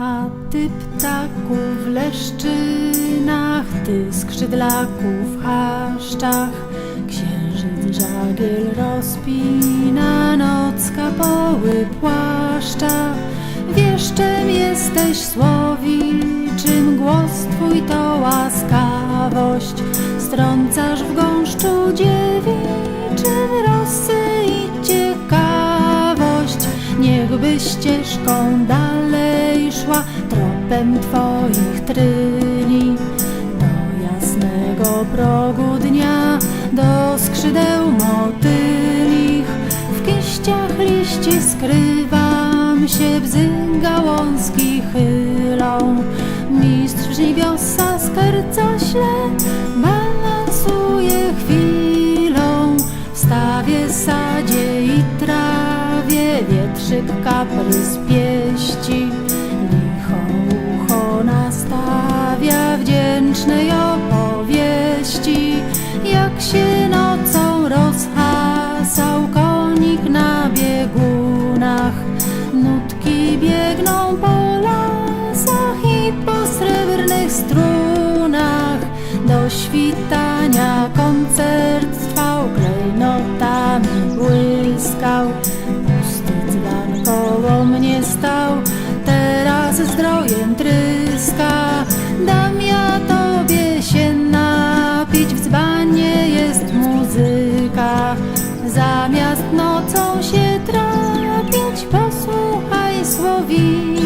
A ty ptaku w leszczynach, ty skrzydlaków w chaszczach, księżyc żagiel rozpina, noc kapoły płaszcza. Wieszczem jesteś słowiczym, głos twój to łaskawość, strącasz w gąszczu dziewiczym rosy i ciekawość. Niechby ścieżką dalej szła tropem twoich tryni do jasnego progu dnia, do skrzydeł motylich. W kiściach liści skrywam się, bzy gałązki chylą. Mistrz żniwiosa skarca śle, balansuje chwilą. Stawie, sadzie i trawie wietrzyk kaprys pieści. Biegną po lasach i po srebrnych strunach. Do świtania koncert trwał, klejnotami błyskał. Pusty dzban koło mnie stał, teraz zdrojem tryska. Dam ja tobie się napić, w dzbanie jest muzyka. Zamiast nocą się trapić, благослови.